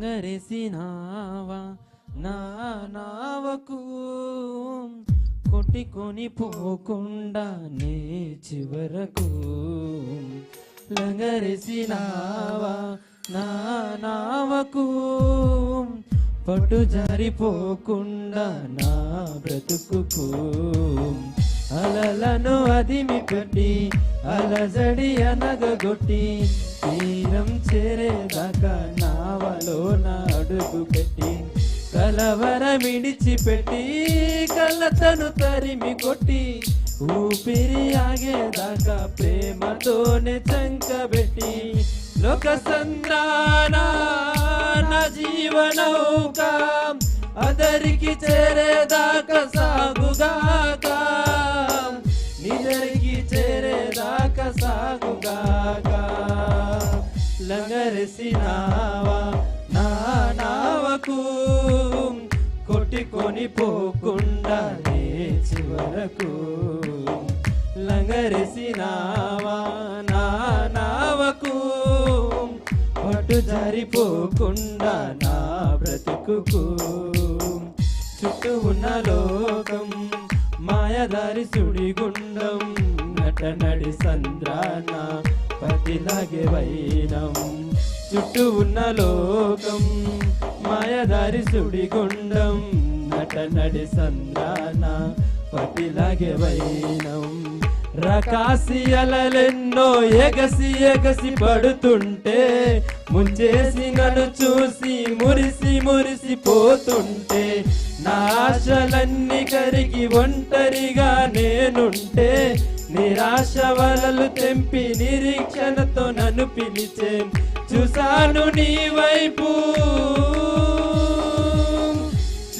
లంగరేసినావా నా నావకు కొట్టుకొని పోకుండా నే చివరకు లంగరేసినావా? నా నావకు పట్టు జారిపోకుండా నా బ్రతుకుకు అలలను అదిమి కట్టి అలజడి అనగగొట్టి తీరం చేరేదాకా నావలో నా అడుగు పెట్టి కలవర విడిచిపెట్టి కళ్ళతను తరిమి కొట్టి ఊపిరి ఆగేదాకా ప్రేమతోనే చంకబెట్టి లోక సంద్రాన నా జీవనౌక అదరికి చేరేదాకా సాగుగాక నిజరికి చేరేదాకా సాగుగాక. లంగరెసినావా? నా నావకు కొట్టుకొని పోకుండా నే చివరకు. లంగరెసినావా? నా నావకు పట్టు జరిపోకుండా నా బ్రతుకు చుట్టూ ఉన్న లోకం మాయదారి సుడిగుండం నట సంద్రాన పతిలాగే వైనం. చుట్టూ ఉన్న లోకం మాయదారి సుడిగుండం. నటనడి సంద్రాన పతిలాగే వైనం. రకాసి అలలెన్నో ఎగసి ఎగసి పడుతుంటే ముంచేసి నన్ను చూసి మురిసి మురిసి పోతుంటే నా ఆశలన్నీ కరిగి ఒంటరిగా నేనుంటే నిరాశ వలలు తెంపి నిరీక్షణతో నన్ను పిలిచే. చూసాను నీ వైపు.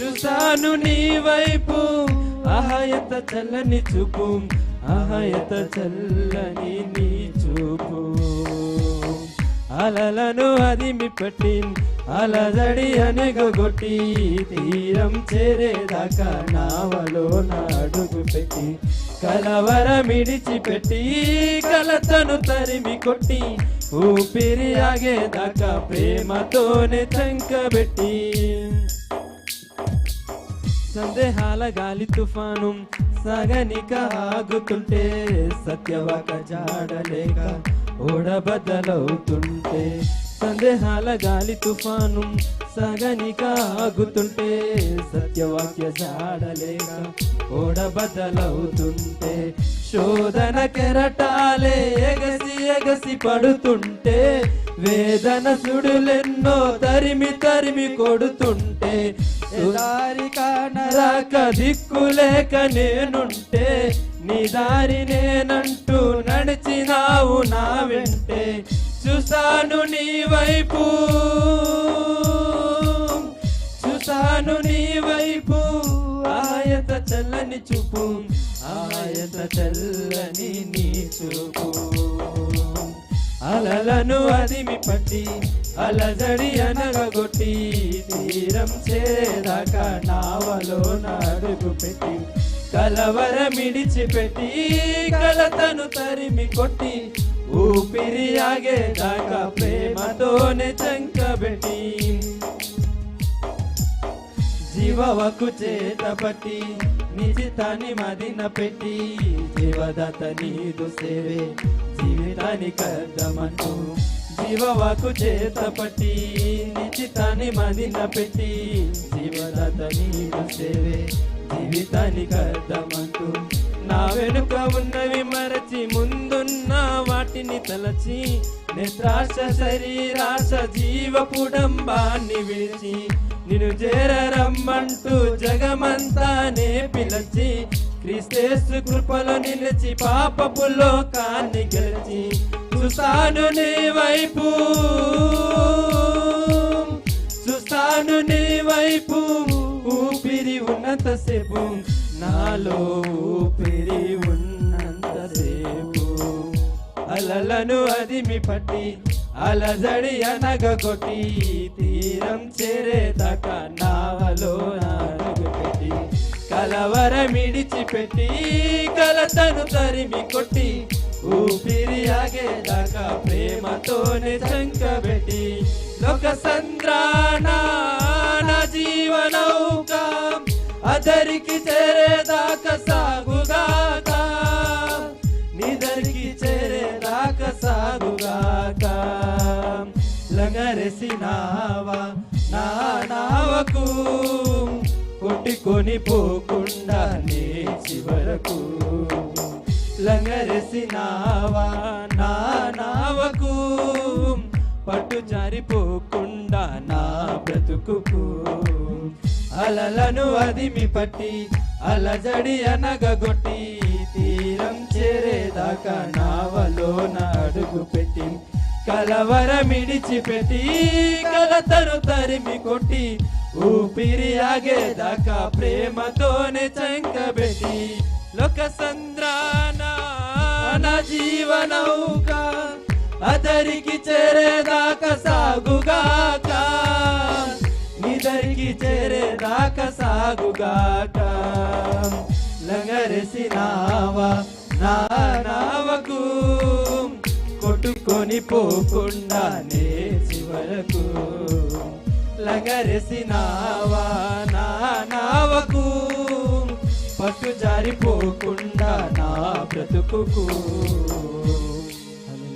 చూసాను నీ వైపు. అహయత చల్లని చూపు. అహయత చల్లని నీ చూపు. అలలను అదిమి పట్టి అలజడి అనగొట్టి తీరం చేరేదాకా నావలో నాడుగు పెట్టి కలవర మిడిచిపెట్టి కలతను తరిమి కొట్టి ఊపిరి ఆగేదాకా ప్రేమతోనే చంకబెట్టి సందేహాల గాలి తుఫాను సగనిక ఆగుతుంటే సత్యవాక జాడలేక ఓడబద్దలవుతుంటే సందేహాల గాలి తుఫాను సగని కాగుతుంటే సత్యవాక్య జాడలేక ఓడబద్దలవుతుంటే శోధన కెరటాలే ఎగసి ఎగసి పడుతుంటే వేదన సుడులెన్నో తరిమి తరిమి కొడుతుంటే దారి కానరాక దిక్కులేక నేనుంటే నీ దారి నేనంటూ నడిచినావు నా వెంటే. చూసాను నీ వైపు. చూసాను నీ వైపు. ఆయత చల్లని చూపు. ఆయత చల్లని నీ చూపు. అలలను అదిమి పట్టి అలజడి అనగొట్టి తీరం చేదాకా నావలో అడుగు పెట్టి. కలవర మిడిచిపెట్టి కలతను తరిమి కొట్టి ఊపిరి ఆగేదాకా ప్రేమతోనే చంకబెట్టి జీవవకు చేత పట్టి నిజితాన్ని మదిన పెట్టి. జీవదత నీదు సేవే జీవితానికి అర్థమంటూ జీవవాకు చేత పట్టి నిజితాన్ని మదిన పెట్టి. జీవదత నీదు సేవే జీవితానికి అర్థమంటూ నా వెనుక ఉన్నవి మరచి ముందున్న వాటిని తలచి నిద్రాశ శరీరాశ జీవపుడంబాన్ని విడిచి నిన్ను చేరరమ్మంటూ జగమంతానే పిలచి క్రీస్తేసు కృపలో నిలిచి పాపపు లోకాన్ని గెలిచి చూస్తాను నీ వైపు. చూస్తాను నీ వైపు. ఊపిరి ఉన్నంతసేపు నాలో ఊపిరి ఉన్నంతసేపు అలలను అదిమి పట్టి అలజడి అనగొట్టి తీరం చేరేదాకా నావలో నాలుగు పెట్టి కలవర మిడిచిపెట్టి కలతను తరిమి కొట్టి ఊపిరి ఆగేదాకా ప్రేమతోనే చంకబెట్టి లోక సంద్రాన అదరికి చేరేదాకా సాగుగాక. నిదరికి చేరేదాకా సాగుగాక. లంగరెసినావా నా నావకు కొట్టుకొని పోకుండా నీ చివరకు. లంగరెసినావా నా నా పట్టు జారిపోకుండా నా బ్రతుకు అలలను అదిమి పట్టి అలజడి అనగొట్టి తీరం చేరేదాకా నావలో అడుగు పెట్టి కలవరమిడిచిపెట్టి కలతను తరిమి కొట్టి ఊపిరి ఆగేదాకా ప్రేమతోనే చంకబెట్టి లోక సంద్రాన నా అతరికి చేరేదాకా సాగుగాక. నిదరికి చేరేదాకా సాగుగాక. లంగరేసినావా నా నావకు కొట్టుకొని పోకుండా నే చివరకు. లంగరేసినావా నా నావకు పట్టు జారిపోకుండా నా బ్రతుకుకు.